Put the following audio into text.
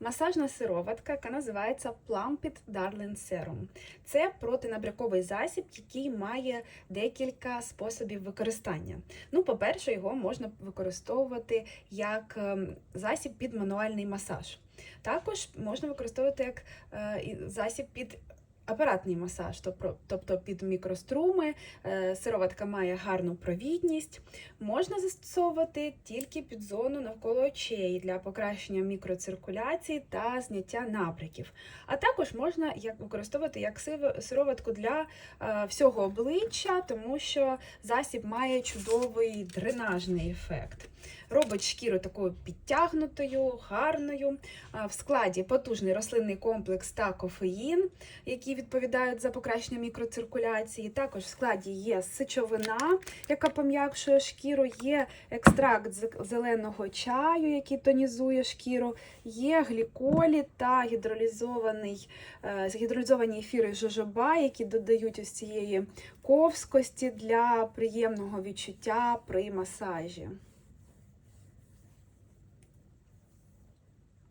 Масажна сироватка, яка називається Plumpit Darling Serum. Це протинабряковий засіб, який має декілька способів використання. Ну, по-перше, його можна використовувати як ем, засіб під мануальний масаж. Також можна використовувати як е, засіб під апаратний масаж, тобто- під мікроструми. Е, Сироватка має гарну провідність. Можна застосовувати тільки під зону навколо очей для покращення мікроциркуляції та зняття набряків. А також можна використовувати як сироватку для е, всього обличчя, тому що засіб має чудовий дренажний ефект. Робить шкіру такою підтягнутою, гарною. В складі потужний рослинний комплекс та кофеїн, які відповідають за покращення мікроциркуляції. Також в складі є сечовина, яка пом'якшує шкіру, є екстракт зеленого чаю, який тонізує шкіру, є гліколі та гідролізований, е, гідролізовані ефіри жожоба, які додають ось цієї ковськості для приємного відчуття при масажі.